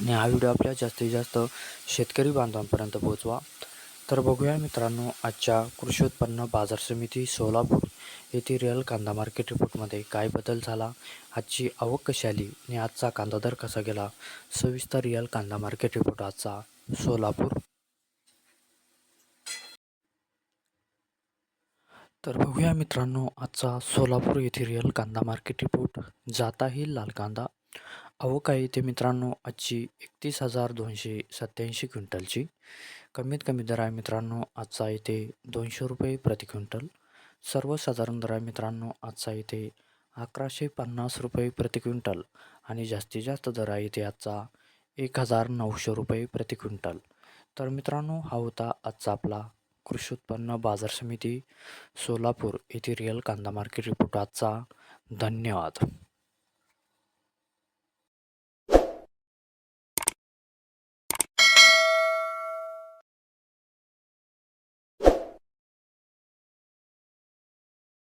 आणि हा व्हिडिओ आपल्या जास्तीत जास्त शेतकरी बांधवांपर्यंत पोहोचवा. तर बघूया मित्रांनो आजच्या कृषी उत्पन्न बाजार समिती सोलापूर येथे रिअल कांदा मार्केट रिपोर्टमध्ये काय बदल झाला आजची आवक कशी आली आणि आजचा कांदा दर कसा गेला सविस्तर रिअल कांदा मार्केट रिपोर्ट आजचा सोलापूर. तर बघूया मित्रांनो आजचा सोलापूर येथे रिअल कांदा मार्केट रिपोर्ट जाताही लाल कांदा. आवक आहे ते मित्रांनो आजची एकतीस हजार दोनशे सत्याऐंशी क्विंटलची. कमीत कमी दर आहे मित्रांनो आजचा येते दोनशे रुपये प्रति क्विंटल. सर्वसाधारण दर आहे मित्रांनो आजचा येते अकराशे पन्नास रुपये प्रति क्विंटल. आणि जास्तीत जास्त दर आहे ते आजचा एक हजार नऊशे रुपये प्रति क्विंटल. तर मित्रांनो हा होता आजचा आपला कृषी उत्पन्न बाजार समिती सोलापूर येथे रिअल कांदा मार्केट रिपोर्ट. आजचा धन्यवाद.